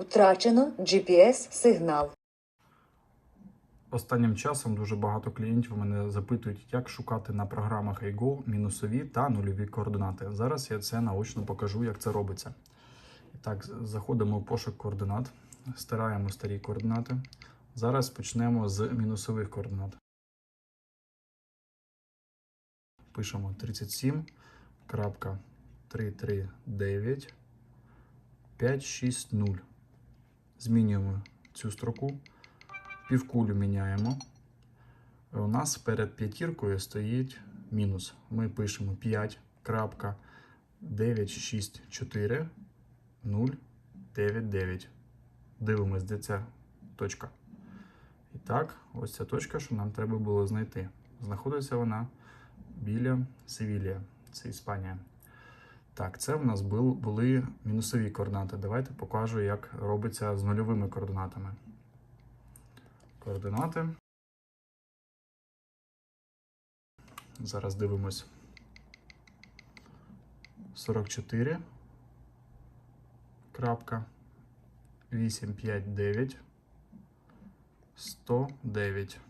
Втрачено GPS-сигнал. Останнім часом дуже багато клієнтів мене запитують, як шукати на програмах iGo мінусові та нульові координати. Зараз я це наочно покажу, як це робиться. І так, заходимо в пошук координат, стираємо старі координати. Зараз почнемо з мінусових координат. Пишемо 37.339 560. Змінюємо цю строку. Півкулю міняємо. У нас перед п'ятіркою стоїть мінус. Ми пишемо 5.964.099. Дивимось, де ця точка. І так, ось ця точка, що нам треба було знайти. Знаходиться вона біля Севілія, це Іспанія. Так, це в нас бул- були мінусові координати. Давайте покажу, як робиться з нульовими координатами координати. Зараз дивимось. 44. Крапка. 859. 109.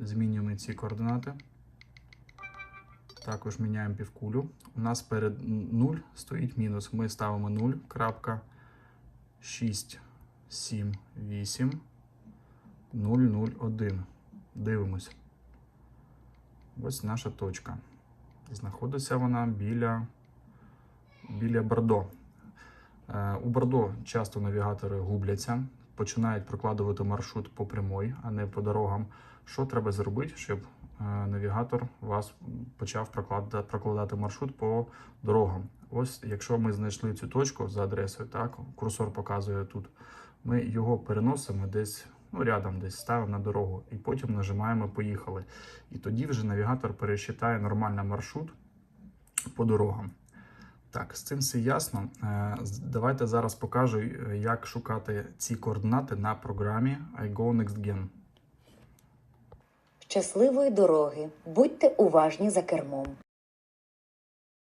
Змінюємо ці координати. Також міняємо півкулю. У нас перед 0 стоїть мінус. Ми ставимо 0. Крапка. 6, 7, 8. 001. Дивимось. Ось наша точка. Знаходиться вона біля, біля Бордо. Е, У Бордо часто навігатори губляться, починають прокладувати маршрут по прямой, а не по дорогам. Що треба зробити, щоб навігатор вас почав прокладати, маршрут по дорогам? Ось, якщо ми знайшли цю точку за адресою, так, курсор показує тут, ми його переносимо десь ну, рядом десь ставимо на дорогу, і потім нажимаємо Поїхали. І тоді вже навігатор пересчитає нормальний маршрут по дорогам. Так, з цим все ясно. Е, Давайте зараз покажу, е, як шукати ці координати на програмі iGo NextGen. Щасливої дороги. Будьте уважні за кермом.